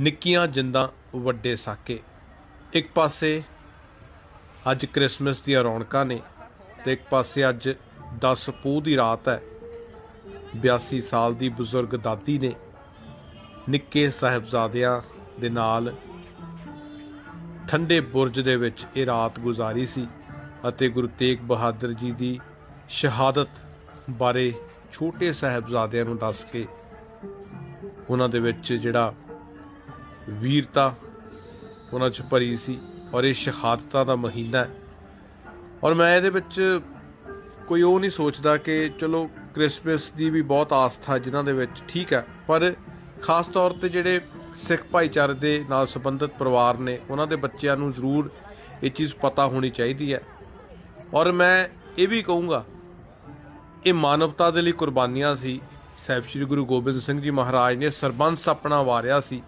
ਨਿੱਕੀਆਂ ਜਿੰਦਾਂ ਵੱਡੇ ਸਾਕੇ। ਇੱਕ ਪਾਸੇ ਅੱਜ ਕ੍ਰਿਸਮਸ ਦੀਆਂ ਰੌਣਕਾਂ ਨੇ ਤੇ ਇੱਕ ਪਾਸੇ ਅੱਜ 10 ਪੋਹ ਦੀ ਰਾਤ ਹੈ। 82 ਸਾਲ ਦੀ ਬਜ਼ੁਰਗ ਦਾਦੀ ਨੇ ਨਿੱਕੇ ਸਾਹਿਬਜ਼ਾਦਿਆਂ ਦੇ ਨਾਲ ਠੰਡੇ ਬੁਰਜ ਦੇ ਵਿੱਚ ਇਹ ਰਾਤ ਗੁਜ਼ਾਰੀ ਸੀ ਅਤੇ ਗੁਰੂ ਤੇਗ ਬਹਾਦਰ ਜੀ ਦੀ ਸ਼ਹਾਦਤ ਬਾਰੇ ਛੋਟੇ ਸਾਹਿਬਜ਼ਾਦਿਆਂ ਨੂੰ ਦੱਸ ਕੇ ਉਹਨਾਂ ਦੇ ਵਿੱਚ ਜਿਹੜਾ ਵੀਰਤਾ ਉਹਨਾਂ 'ਚ ਭਰੀ ਸੀ ਔਰ ਇਹ ਸ਼ਹਾਦਤਾਂ ਦਾ ਮਹੀਨਾ ਹੈ। ਔਰ ਮੈਂ ਇਹਦੇ ਵਿੱਚ ਕੋਈ ਉਹ ਨਹੀਂ ਸੋਚਦਾ ਕਿ ਚਲੋ ਕ੍ਰਿਸਮਸ ਦੀ ਵੀ ਬਹੁਤ ਆਸਥਾ ਜਿਨ੍ਹਾਂ ਦੇ ਵਿੱਚ, ਠੀਕ ਹੈ, ਪਰ ਖਾਸ ਤੌਰ ਤੇ ਜਿਹੜੇ ਸਿੱਖ ਭਾਈਚਾਰੇ ਦੇ ਨਾਲ ਸੰਬੰਧਿਤ ਪਰਿਵਾਰ ਨੇ, ਉਹਨਾਂ ਦੇ ਬੱਚਿਆਂ ਨੂੰ ਜ਼ਰੂਰ ਇਹ ਚੀਜ਼ ਪਤਾ ਹੋਣੀ ਚਾਹੀਦੀ ਹੈ। ਔਰ ਮੈਂ ਇਹ ਵੀ ਕਹੂੰਗਾ, ਇਹ ਮਾਨਵਤਾ ਦੇ ਲਈ ਕੁਰਬਾਨੀਆਂ ਸੀ। ਸਾਹਿਬ ਸ੍ਰੀ ਗੁਰੂ ਗੋਬਿੰਦ ਸਿੰਘ ਜੀ ਮਹਾਰਾਜ ਨੇ ਸਰਬੰਸ ਆਪਣਾ ਵਾਰਿਆ ਸੀ।